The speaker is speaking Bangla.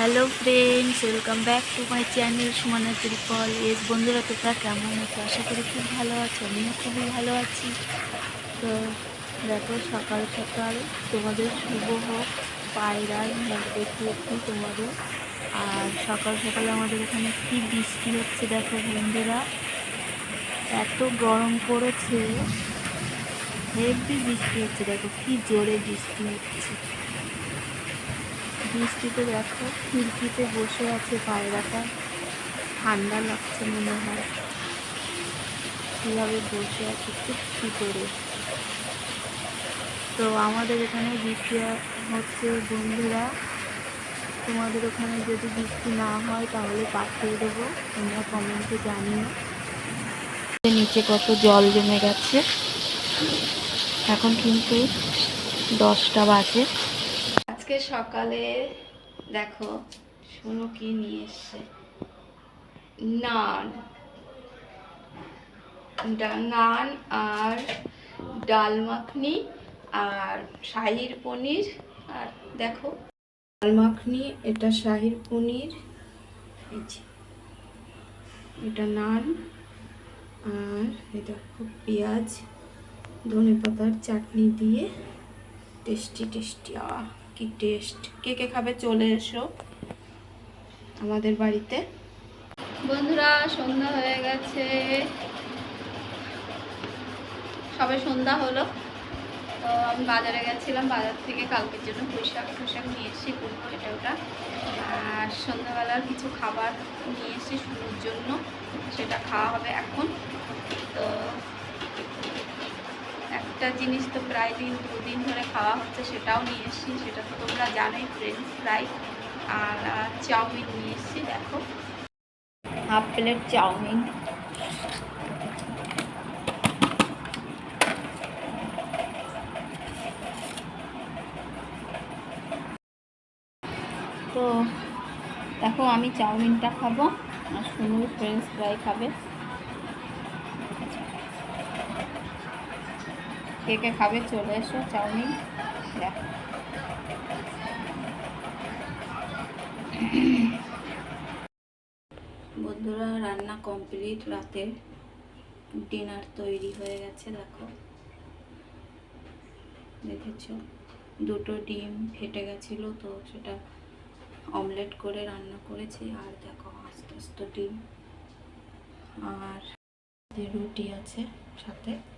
Hello friends, welcome back to my channel Sumana triple. S বন্ধুরা, তোমরা কেমন আছো? আশা করি খুব ভালো আছো, আমিও খুবই ভালো আছি। তো দেখো, সকাল সকাল তোমাদের শুভ হোক, পায়রার মুখ দেখিয়েছি তোমাদের। আর সকাল সকাল আমাদের এখানে কি বৃষ্টি হচ্ছে দেখো বন্ধুরা। এত গরম পড়েছে হেভি বৃষ্টি হচ্ছে, দেখো কি জোরে বৃষ্টি হচ্ছে। বৃষ্টিতে দেখো খিড়কিতে বসে আছে পায়রাটা। ঠান্ডা লাগছে মনে হয়। কীভাবে বসে আছে চুপটি করে? তো আমাদের এখানে বৃষ্টি হচ্ছে, বন্ধুরা। তোমাদের ওখানে যদি বৃষ্টি না হয়, তাহলে পাঠিয়ে দেবো। তোমরা কমেন্টে জানিও। নিচে কত জল জমে গেছে। এখন কিন্তু দশটা বাজে। আজকে সকালে, দেখো, শুনো কি নিয়ে এসছে। নান। নান আর ডাল মাখনি আর শাহির পনির আর দেখো, ডাল মাখনি, এটা শাহির পনির। এটা নান আর এটা খুব পেঁয়াজ ধনে পাতার চাটনি দিয়ে টেস্টি টেস্টি। আহ! কি টেস্ট কে কে খাবে? চলে এসো আমাদের বাড়িতে। বন্ধুরা, সন্ধ্যা হয়ে গেছে। সবে সন্ধ্যা হলো। তো আমি বাজারে গেছিলাম। বাজার থেকে কালকের জন্য পুঁইশাক টুইশাক নিয়ে এসেছি কুমড়ো এটা ওটা। আর সন্ধ্যাবেলার কিছু খাবার নিয়ে এসেছি শুরুর জন্য। সেটা খাওয়া হবে এখন। তো একটা জিনিস তো প্রায় দিন, দুদিন ধরে খাওয়া হচ্ছে, সেটাও নিয়ে এসেছি, সেটা তো তোমরা জানোই ফ্রেঞ্চ ফ্রাই আর চাউমিন নিয়ে এসেছি, দেখো। Half plate chowmein. তো, দেখো আমি চাউমিনটা খাব, আর শুনু ফ্রেঞ্চ ফ্রাই খাবে। কে কে খাবে, চলে এসো, চাউমিন। দেখো। বন্ধুরা, রান্না কমপ্লিট। রাতের ডিনার তৈরি হয়ে গেছে, দেখো। দেখেছ? দুটো ডিম ফেটে গেছিল, তো সেটা অমলেট করে রান্না করেছি। আর দেখো, আস্তে আস্তে ডিম। আর রুটি আছে সাথে।